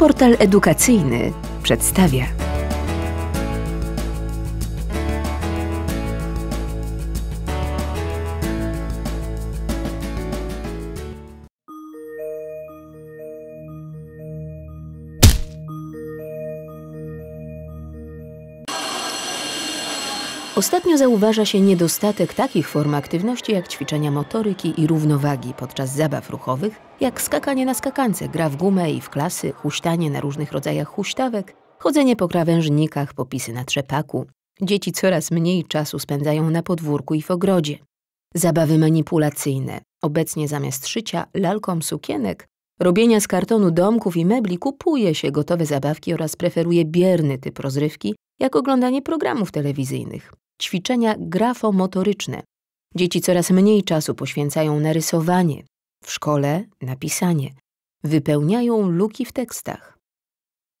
Portal edukacyjny przedstawia. Ostatnio zauważa się niedostatek takich form aktywności jak ćwiczenia motoryki i równowagi podczas zabaw ruchowych, jak skakanie na skakance, gra w gumę i w klasy, huśtanie na różnych rodzajach huśtawek, chodzenie po krawężnikach, popisy na trzepaku. Dzieci coraz mniej czasu spędzają na podwórku i w ogrodzie. Zabawy manipulacyjne. Obecnie zamiast szycia lalkom sukienek, robienia z kartonu domków i mebli kupuje się gotowe zabawki oraz preferuje bierny typ rozrywki, jak oglądanie programów telewizyjnych ćwiczenia grafomotoryczne. Dzieci coraz mniej czasu poświęcają na rysowanie, w szkole na pisanie, wypełniają luki w tekstach.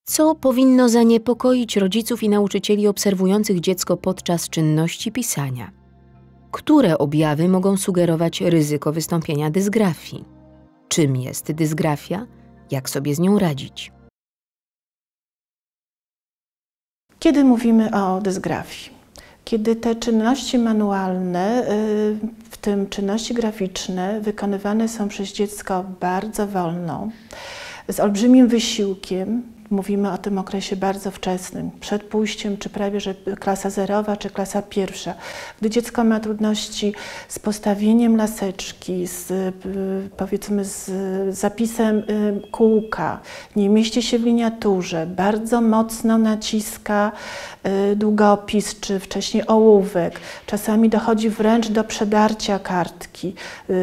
Co powinno zaniepokoić rodziców i nauczycieli obserwujących dziecko podczas czynności pisania? Które objawy mogą sugerować ryzyko wystąpienia dysgrafii? Czym jest dysgrafia? Jak sobie z nią radzić? Kiedy mówimy o dysgrafii? Kiedy te czynności manualne, y, w tym czynności graficzne, wykonywane są przez dziecko bardzo wolno, z olbrzymim wysiłkiem, Mówimy o tym okresie bardzo wczesnym, przed pójściem, czy prawie że klasa zerowa, czy klasa pierwsza. Gdy dziecko ma trudności z postawieniem laseczki, z, y, powiedzmy z zapisem y, kółka, nie mieści się w liniaturze, bardzo mocno naciska y, długopis, czy wcześniej ołówek, czasami dochodzi wręcz do przedarcia kartki.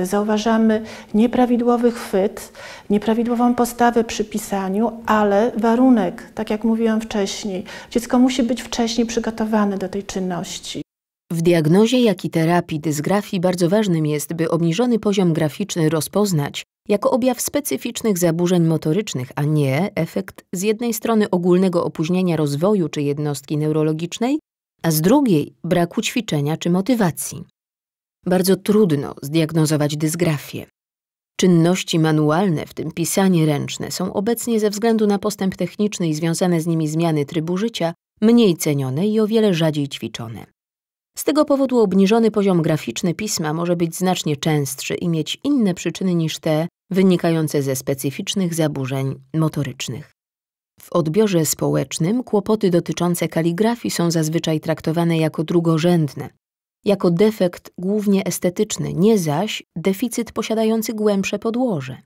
Zauważamy nieprawidłowy chwyt, nieprawidłową postawę przy pisaniu, ale warunek, tak jak mówiłam wcześniej, dziecko musi być wcześniej przygotowane do tej czynności. W diagnozie, jak i terapii dysgrafii bardzo ważnym jest, by obniżony poziom graficzny rozpoznać jako objaw specyficznych zaburzeń motorycznych, a nie efekt z jednej strony ogólnego opóźnienia rozwoju czy jednostki neurologicznej, a z drugiej braku ćwiczenia czy motywacji. Bardzo trudno zdiagnozować dysgrafię. Czynności manualne, w tym pisanie ręczne, są obecnie ze względu na postęp techniczny i związane z nimi zmiany trybu życia mniej cenione i o wiele rzadziej ćwiczone. Z tego powodu obniżony poziom graficzny pisma może być znacznie częstszy i mieć inne przyczyny niż te wynikające ze specyficznych zaburzeń motorycznych. W odbiorze społecznym kłopoty dotyczące kaligrafii są zazwyczaj traktowane jako drugorzędne, jako defekt głównie estetyczny, nie zaś deficyt posiadający głębsze podłoże.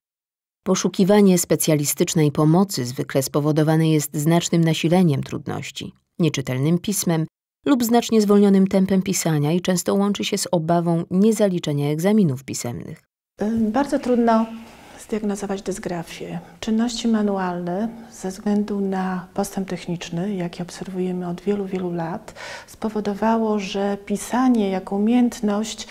Poszukiwanie specjalistycznej pomocy zwykle spowodowane jest znacznym nasileniem trudności, nieczytelnym pismem lub znacznie zwolnionym tempem pisania i często łączy się z obawą niezaliczenia egzaminów pisemnych. Bardzo trudno zdiagnozować dysgrafię. Czynności manualne ze względu na postęp techniczny, jaki obserwujemy od wielu, wielu lat, spowodowało, że pisanie jako umiejętność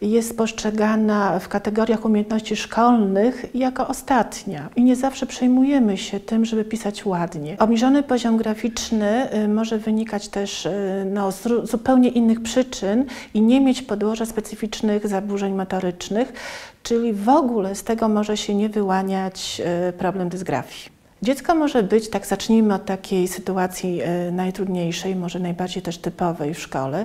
jest postrzegana w kategoriach umiejętności szkolnych jako ostatnia i nie zawsze przejmujemy się tym, żeby pisać ładnie. Obniżony poziom graficzny y, może wynikać też y, no, z zupełnie innych przyczyn i nie mieć podłoża specyficznych zaburzeń motorycznych, czyli w ogóle z tego może się nie wyłaniać y, problem dysgrafii. Dziecko może być, tak zacznijmy od takiej sytuacji e, najtrudniejszej, może najbardziej też typowej w szkole,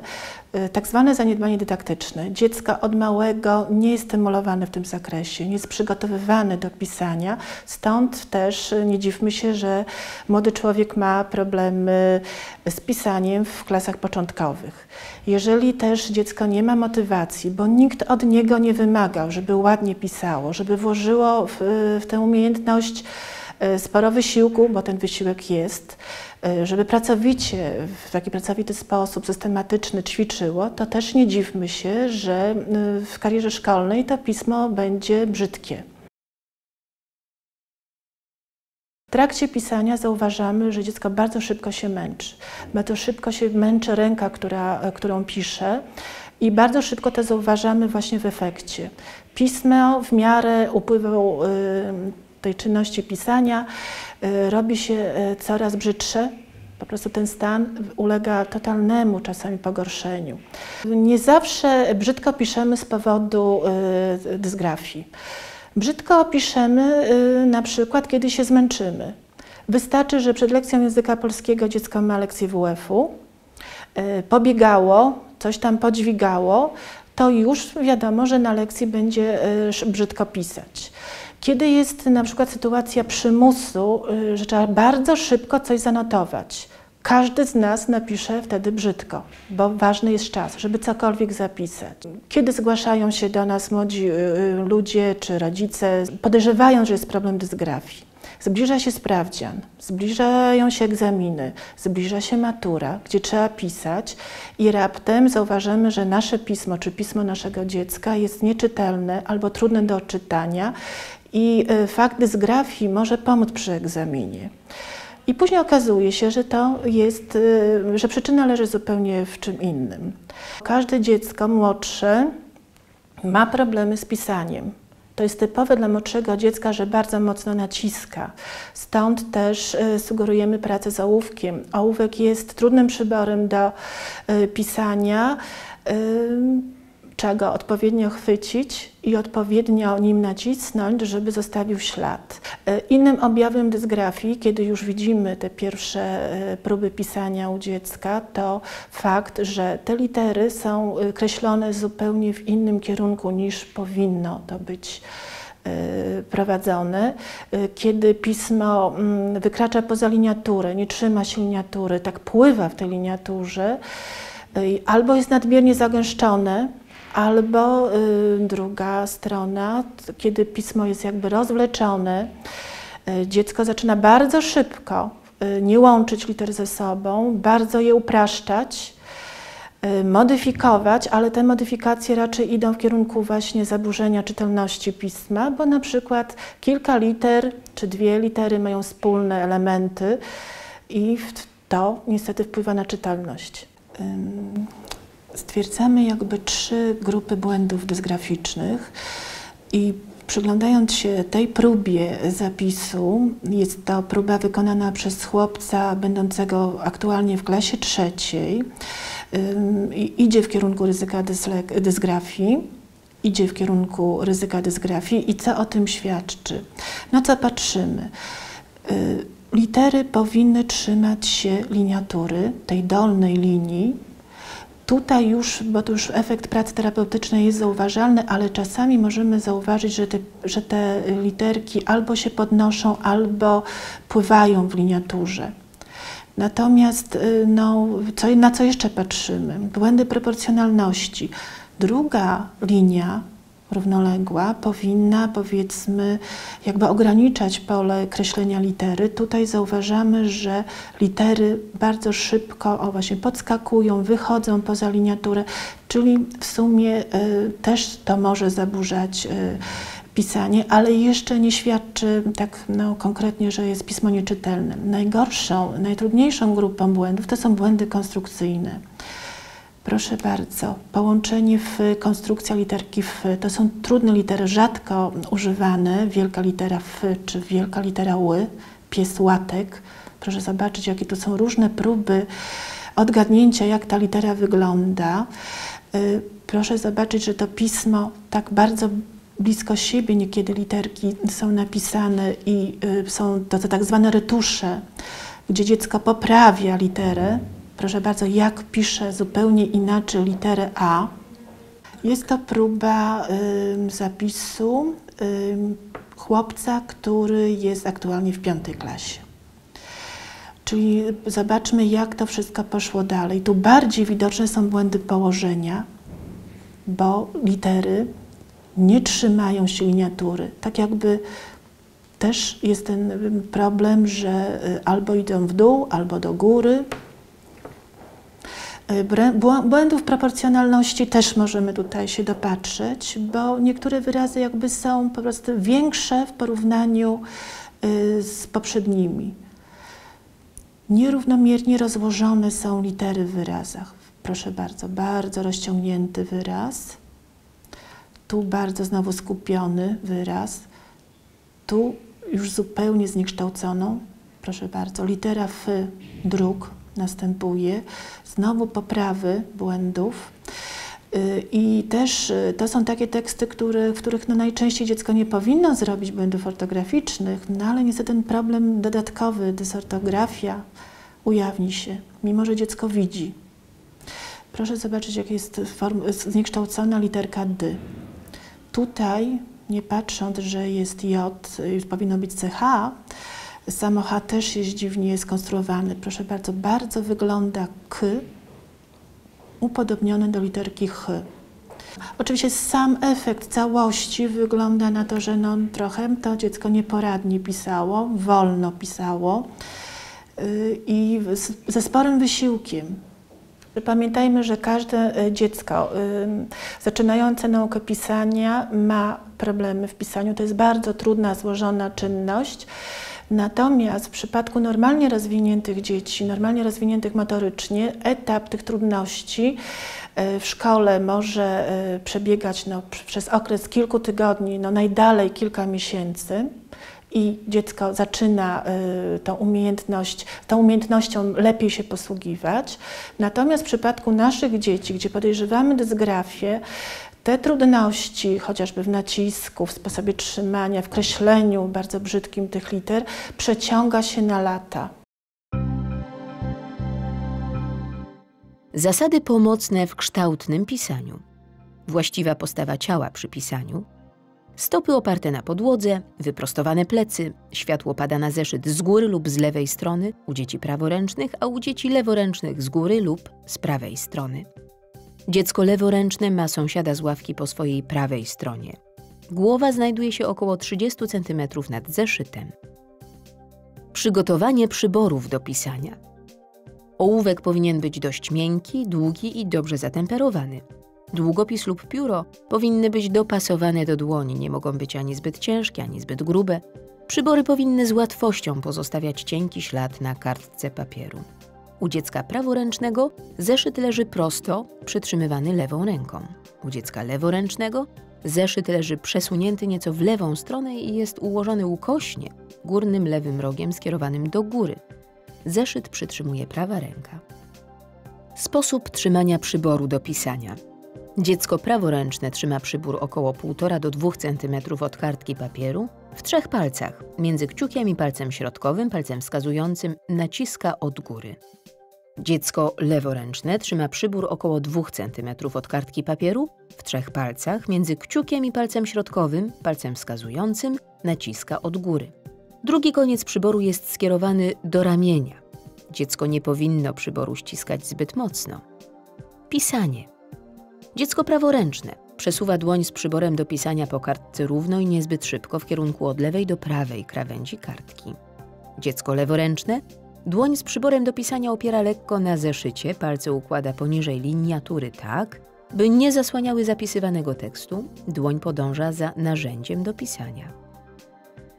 e, tak zwane zaniedbanie dydaktyczne. Dziecko od małego nie jest stymulowane w tym zakresie, nie jest przygotowywane do pisania, stąd też nie dziwmy się, że młody człowiek ma problemy z pisaniem w klasach początkowych. Jeżeli też dziecko nie ma motywacji, bo nikt od niego nie wymagał, żeby ładnie pisało, żeby włożyło w, w tę umiejętność E, sporo wysiłku, bo ten wysiłek jest, e, żeby pracowicie, w taki pracowity sposób, systematyczny ćwiczyło, to też nie dziwmy się, że e, w karierze szkolnej to pismo będzie brzydkie. W trakcie pisania zauważamy, że dziecko bardzo szybko się męczy. Bardzo szybko się męczy ręka, która, którą pisze i bardzo szybko to zauważamy właśnie w efekcie. Pismo w miarę upływu tej czynności pisania y, robi się y, coraz brzydsze. Po prostu ten stan ulega totalnemu czasami pogorszeniu. Nie zawsze brzydko piszemy z powodu y, dysgrafii. Brzydko piszemy na przykład, kiedy się zmęczymy. Wystarczy, że przed lekcją języka polskiego dziecko ma lekcję WF-u, pobiegało, coś tam podźwigało, to już wiadomo, że na lekcji będzie brzydko pisać. Kiedy jest na przykład sytuacja przymusu, że trzeba bardzo szybko coś zanotować, każdy z nas napisze wtedy brzydko, bo ważny jest czas, żeby cokolwiek zapisać. Kiedy zgłaszają się do nas młodzi y, y, ludzie czy rodzice, podejrzewają, że jest problem dysgrafii, zbliża się sprawdzian, zbliżają się egzaminy, zbliża się matura, gdzie trzeba pisać i raptem zauważymy, że nasze pismo czy pismo naszego dziecka jest nieczytelne albo trudne do odczytania i y, fakt dysgrafii może pomóc przy egzaminie. I później okazuje się, że to jest, y, że przyczyna leży zupełnie w czym innym. Każde dziecko młodsze ma problemy z pisaniem. To jest typowe dla młodszego dziecka, że bardzo mocno naciska. Stąd też y, sugerujemy pracę z ołówkiem. Ołówek jest trudnym przyborem do y, pisania. Trzeba go odpowiednio chwycić i odpowiednio nim nacisnąć, żeby zostawił ślad. E, innym objawem dysgrafii, kiedy już widzimy te pierwsze e, próby pisania u dziecka, to fakt, że te litery są e, kreślone zupełnie w innym kierunku niż powinno to być prowadzone, kiedy pismo mm, wykracza poza liniaturę, nie trzyma się liniatury, tak pływa w tej liniaturze, albo jest nadmiernie zagęszczone, Albo y, druga strona, kiedy pismo jest jakby rozwleczone, y, dziecko zaczyna bardzo szybko y, nie łączyć liter ze sobą, bardzo je upraszczać, modyfikować, ale te modyfikacje raczej idą w kierunku właśnie zaburzenia czytelności pisma, bo na przykład kilka liter czy dwie litery mają wspólne elementy i to niestety wpływa na czytelność stwierdzamy jakby trzy grupy błędów dysgraficznych i Przyglądając się tej próbie zapisu, jest to próba wykonana przez chłopca będącego aktualnie w klasie trzeciej. Idzie w kierunku ryzyka dysgrafii, idzie w kierunku ryzyka dysgrafii i co o tym świadczy? Na co patrzymy? Y, litery powinny trzymać się liniatury, tej dolnej linii, Tutaj już, bo to już efekt pracy terapeutycznej jest zauważalny, ale czasami możemy zauważyć, że te, że te literki albo się podnoszą, albo pływają w liniaturze. Natomiast y, no, co, na co jeszcze patrzymy? Błędy proporcjonalności. Druga linia równoległa powinna, powiedzmy, jakby ograniczać pole kreślenia litery. Tutaj zauważamy, że litery bardzo szybko, o właśnie, podskakują, wychodzą poza liniaturę, czyli w sumie y, też to może zaburzać y, pisanie, ale jeszcze nie świadczy tak no, konkretnie, że jest pismo nieczytelne. Najgorszą, najtrudniejszą grupą błędów to są błędy konstrukcyjne. Proszę bardzo, połączenie w konstrukcja literki F to są trudne litery, rzadko używane, wielka litera F czy wielka litera Ły, pies łatek. Proszę zobaczyć, jakie tu są różne próby odgadnięcia, jak ta litera wygląda. Y, proszę zobaczyć, że to pismo tak bardzo blisko siebie niekiedy literki są napisane i y, są to, to tak zwane retusze, gdzie dziecko poprawia literę, proszę bardzo, jak piszę zupełnie inaczej literę A. Jest to próba y, zapisu y, chłopca, który jest aktualnie w piątej klasie. Czyli zobaczmy, jak to wszystko poszło dalej. Tu bardziej widoczne są błędy położenia, bo litery nie trzymają się liniatury. Tak jakby też jest ten problem, że y, albo idą w dół, albo do góry, Błędów proporcjonalności też możemy tutaj się dopatrzeć, bo niektóre wyrazy jakby są po prostu większe w porównaniu y, z poprzednimi. Nierównomiernie rozłożone są litery w wyrazach. Proszę bardzo, bardzo rozciągnięty wyraz. Tu bardzo znowu skupiony wyraz. Tu już zupełnie zniekształconą. Proszę bardzo, litera F, druk, następuje, znowu poprawy błędów. Y, I też y, to są takie teksty, które, w których no najczęściej dziecko nie powinno zrobić błędów ortograficznych, no ale niestety ten problem dodatkowy, dysortografia, ujawni się, mimo że dziecko widzi. Proszę zobaczyć, jak jest zniekształcona literka D. Tutaj, nie patrząc, że jest J, powinno być CH, samo H też jest dziwnie skonstruowany. Proszę bardzo, bardzo wygląda K, upodobniony do literki H. Oczywiście sam efekt całości wygląda na to, że no, trochę to dziecko nieporadnie pisało, wolno pisało yy, i ze sporym wysiłkiem. Pamiętajmy, że każde y, dziecko zaczynające naukę pisania ma problemy w pisaniu. To jest bardzo trudna, złożona czynność. Natomiast w przypadku normalnie rozwiniętych dzieci, normalnie rozwiniętych motorycznie, etap tych trudności e, w szkole może e, przebiegać no, przez okres kilku tygodni, no najdalej kilka miesięcy i dziecko zaczyna y, tą umiejętność, tą umiejętnością lepiej się posługiwać. Natomiast w przypadku naszych dzieci, gdzie podejrzewamy dysgrafię, te trudności, chociażby w nacisku, w sposobie trzymania, w kreśleniu bardzo brzydkim tych liter, przeciąga się na lata. Zasady pomocne w kształtnym pisaniu. Właściwa postawa ciała przy pisaniu. Stopy oparte na podłodze, wyprostowane plecy, światło pada na zeszyt z góry lub z lewej strony, u dzieci praworęcznych, a u dzieci leworęcznych z góry lub z prawej strony. Dziecko leworęczne ma sąsiada z ławki po swojej prawej stronie. Głowa znajduje się około 30 cm nad zeszytem. Przygotowanie przyborów do pisania. Ołówek powinien być dość miękki, długi i dobrze zatemperowany. Długopis lub pióro powinny być dopasowane do dłoni, nie mogą być ani zbyt ciężkie, ani zbyt grube. Przybory powinny z łatwością pozostawiać cienki ślad na kartce papieru. U dziecka praworęcznego zeszyt leży prosto, przytrzymywany lewą ręką. U dziecka leworęcznego zeszyt leży przesunięty nieco w lewą stronę i jest ułożony ukośnie, górnym lewym rogiem skierowanym do góry. Zeszyt przytrzymuje prawa ręka. Sposób trzymania przyboru do pisania. Dziecko praworęczne trzyma przybór około 1,5 do 2 cm od kartki papieru w trzech palcach, między kciukiem i palcem środkowym, palcem wskazującym, naciska od góry. Dziecko leworęczne trzyma przybór około 2 cm od kartki papieru w trzech palcach, między kciukiem i palcem środkowym, palcem wskazującym, naciska od góry. Drugi koniec przyboru jest skierowany do ramienia. Dziecko nie powinno przyboru ściskać zbyt mocno. Pisanie. Dziecko praworęczne przesuwa dłoń z przyborem do pisania po kartce równo i niezbyt szybko w kierunku od lewej do prawej krawędzi kartki. Dziecko leworęczne Dłoń z przyborem do pisania opiera lekko na zeszycie, palce układa poniżej liniatury tak, by nie zasłaniały zapisywanego tekstu, dłoń podąża za narzędziem do pisania.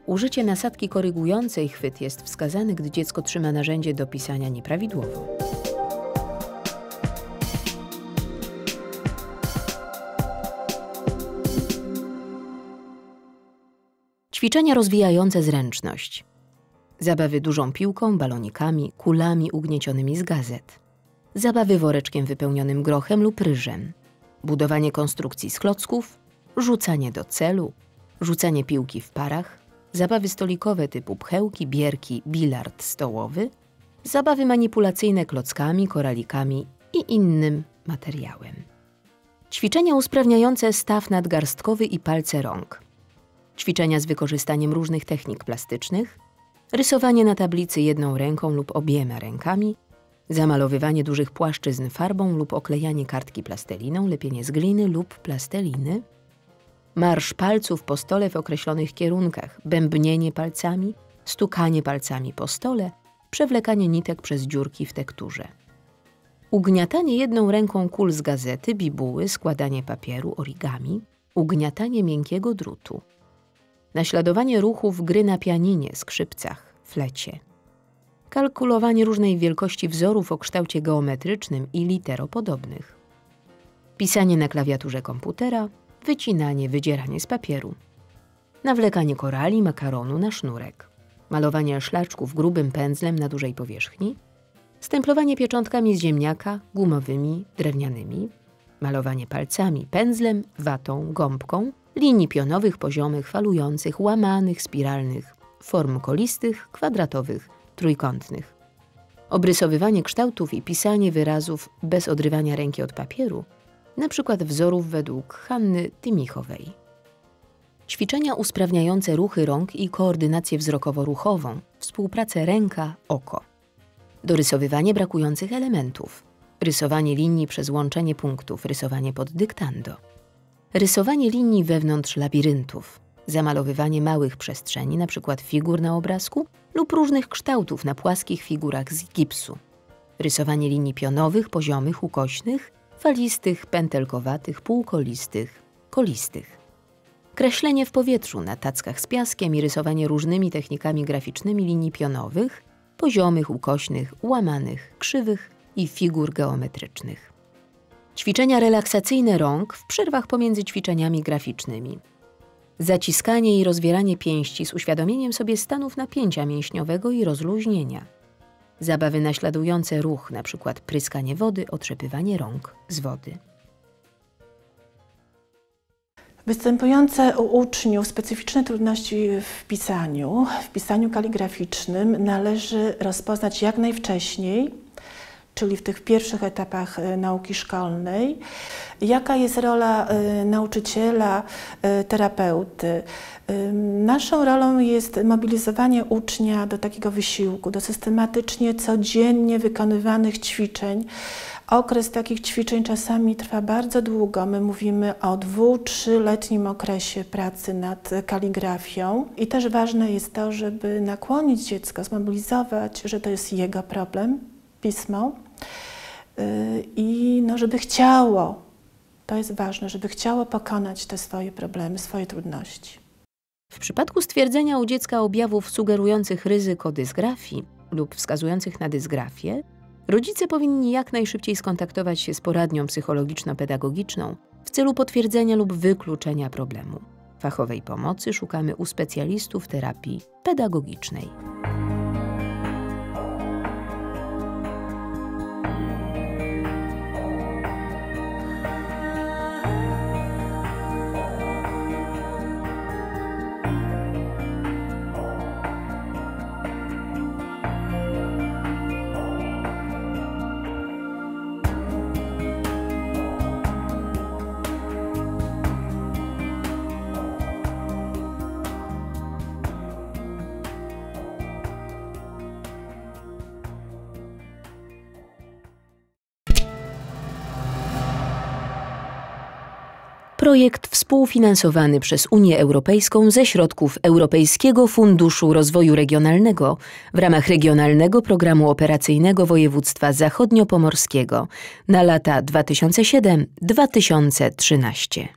Użycie nasadki korygującej chwyt jest wskazane, gdy dziecko trzyma narzędzie do pisania nieprawidłowo. Ćwiczenia rozwijające zręczność. Zabawy dużą piłką, balonikami, kulami ugniecionymi z gazet. Zabawy woreczkiem wypełnionym grochem lub ryżem. Budowanie konstrukcji z klocków, rzucanie do celu, rzucanie piłki w parach, zabawy stolikowe typu pchełki, bierki, bilard stołowy, zabawy manipulacyjne klockami, koralikami i innym materiałem. Ćwiczenia usprawniające staw nadgarstkowy i palce rąk. Ćwiczenia z wykorzystaniem różnych technik plastycznych, rysowanie na tablicy jedną ręką lub obiema rękami, zamalowywanie dużych płaszczyzn farbą lub oklejanie kartki plastelliną, lepienie z gliny lub plasteliny, marsz palców po stole w określonych kierunkach, bębnienie palcami, stukanie palcami po stole, przewlekanie nitek przez dziurki w tekturze. Ugniatanie jedną ręką kul z gazety, bibuły, składanie papieru, origami, ugniatanie miękkiego drutu naśladowanie ruchów gry na pianinie, skrzypcach, flecie, kalkulowanie różnej wielkości wzorów o kształcie geometrycznym i literopodobnych, pisanie na klawiaturze komputera, wycinanie, wydzieranie z papieru, nawlekanie korali, makaronu na sznurek, malowanie szlaczków grubym pędzlem na dużej powierzchni, stemplowanie pieczątkami z ziemniaka, gumowymi, drewnianymi, malowanie palcami, pędzlem, watą, gąbką, linii pionowych, poziomych, falujących, łamanych, spiralnych, form kolistych, kwadratowych, trójkątnych. Obrysowywanie kształtów i pisanie wyrazów bez odrywania ręki od papieru, na przykład wzorów według Hanny Tymichowej. Ćwiczenia usprawniające ruchy rąk i koordynację wzrokowo-ruchową, współpracę ręka-oko. Dorysowywanie brakujących elementów, rysowanie linii przez łączenie punktów, rysowanie pod dyktando. Rysowanie linii wewnątrz labiryntów, zamalowywanie małych przestrzeni, np. figur na obrazku lub różnych kształtów na płaskich figurach z gipsu. Rysowanie linii pionowych, poziomych, ukośnych, falistych, pętelkowatych, półkolistych, kolistych. Kreślenie w powietrzu na tackach z piaskiem i rysowanie różnymi technikami graficznymi linii pionowych, poziomych, ukośnych, łamanych, krzywych i figur geometrycznych. Ćwiczenia relaksacyjne rąk w przerwach pomiędzy ćwiczeniami graficznymi. Zaciskanie i rozwieranie pięści z uświadomieniem sobie stanów napięcia mięśniowego i rozluźnienia. Zabawy naśladujące ruch, np. pryskanie wody, otrzepywanie rąk z wody. Występujące u uczniów specyficzne trudności w pisaniu, w pisaniu kaligraficznym należy rozpoznać jak najwcześniej, czyli w tych pierwszych etapach e, nauki szkolnej. Jaka jest rola e, nauczyciela, e, terapeuty? Naszą rolą jest mobilizowanie ucznia do takiego wysiłku, do systematycznie, codziennie wykonywanych ćwiczeń. Okres takich ćwiczeń czasami trwa bardzo długo. My mówimy o dwu, trzyletnim okresie pracy nad kaligrafią. I też ważne jest to, żeby nakłonić dziecko, zmobilizować, że to jest jego problem, pismo, i no, żeby chciało, to jest ważne, żeby chciało pokonać te swoje problemy, swoje trudności. W przypadku stwierdzenia u dziecka objawów sugerujących ryzyko dysgrafii lub wskazujących na dysgrafię, rodzice powinni jak najszybciej skontaktować się z poradnią psychologiczno-pedagogiczną w celu potwierdzenia lub wykluczenia problemu. Fachowej pomocy szukamy u specjalistów terapii pedagogicznej. Projekt współfinansowany przez Unię Europejską ze środków Europejskiego Funduszu Rozwoju Regionalnego w ramach Regionalnego Programu Operacyjnego Województwa Zachodniopomorskiego na lata 2007-2013.